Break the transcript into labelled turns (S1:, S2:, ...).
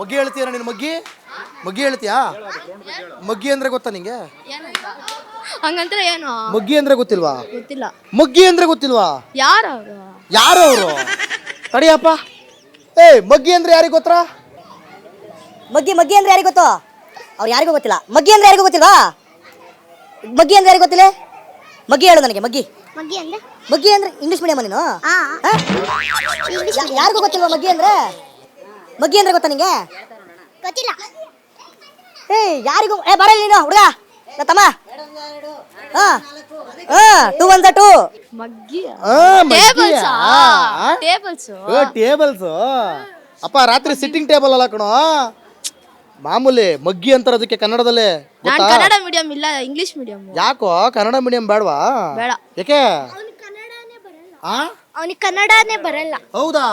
S1: ಮಗ್ಗಿ ಹೇಳ್ತೀಯ ನೀನು ಮಗ್ಗಿ? ಮಗ್ಗಿ ಹೇಳ್ತೀಯಾ? ಮಗ್ಗಿ ಅಂದ್ರೆ ಗೊತ್ತಾ ನಿಂಗೆ?
S2: ಹಂಗಂದ್ರೆ ಏನು?
S1: ಮಗ್ಗಿ ಅಂದ್ರೆ ಗೊತ್ತಿಲ್ವಾ?
S2: ಗೊತ್ತಿಲ್ಲ.
S1: ಮಗ್ಗಿ ಅಂದ್ರೆ ಗೊತ್ತಿಲ್ವಾ?
S2: ಯಾರು ಅವರು?
S1: ಯಾರು ಅವರು? ತಡಿಯಪ್ಪ. ಏ ಮಗ್ಗಿ ಅಂದ್ರೆ ಯಾರಿಗೆ ಗೊತ್ತಾ?
S3: ಮಗ್ಗಿ ಮಗ್ಗಿ ಅಂದ್ರೆ ಯಾರಿಗೂ ಗೊತ್ತು? ಅವ್ರು ಯಾರಿಗೂ ಗೊತ್ತಿಲ್ಲ. ಮಗ್ಗಿ ಅಂದ್ರೆ ಯಾರಿಗೂ ಗೊತ್ತಿಲ್ವಾ? ಮಗ್ಗಿ ಅಂದ್ರೆ ಯಾರಿಗೂ ಗೊತ್ತಿಲ್ಲ? ಮಗ್ಗಿ ಹೇಳು ನನಗೆ ಮಗ್ಗಿ.
S4: ಮಗ್ಗಿ ಅಂದ್ರೆ?
S3: ಮಗ್ಗಿ ಅಂದ್ರೆ ಇಂಗ್ಲಿಷ್ ಮೀಡಿಯಂ ನೀನು? ಯಾರಿಗೂ ಗೊತ್ತಿಲ್ವಾ ಮಗ್ಗಿ ಅಂದ್ರೆ? ಮಗ್ಗಿ ಅಂದ್ರೆ ಗೊತ್ತಾ ನಿಂಗೆ?
S4: ಗೊತ್ತಿಲ್ಲ.
S3: ಏ ಯಾರಿಗೂ ಏ ಬರ ನೀನು ಹುಡುಗ. ನಾ ತಮ್ಮ. ಹಾ. ಹಾ ಟೂ ಒನ್ ಟೂ
S2: ಮಗ್ಗಿ
S1: ಆ,
S2: ಟೇಬಲ್ಸ್
S1: ಆ?
S2: ಟೇಬಲ್ಸ್
S1: ಓ ಟೇಬಲ್ಸ್ ಅಪ್ಪ ರಾತ್ರಿ ಸಿಟ್ಟಿಂಗ್ ಟೇಬಲ್ ಅಲ್ಲ ಕಣೋ. ಮಾಮೂಲಿ ಮಗ್ಗಿ ಅಂತಾರ ಅದಕ್ಕೆ ಕನ್ನಡದಲ್ಲೇ.
S2: ನಾನ್ ಕನ್ನಡ ಮೀಡಿಯಂ ಇಲ್ಲ ಇಂಗ್ಲಿಷ್ ಮೀಡಿಯಂ
S1: ಯಾಕೋ? ಕನ್ನಡ ಮೀಡಿಯಂ ಬೇಡವಾ?
S2: ಬೇಡ.
S1: ಯಾಕೆ? ಆ?
S4: ಅವನಿಗೆ ಕನ್ನಡನೇ ಬರಲ್ಲ.
S1: ಹೌದಾ?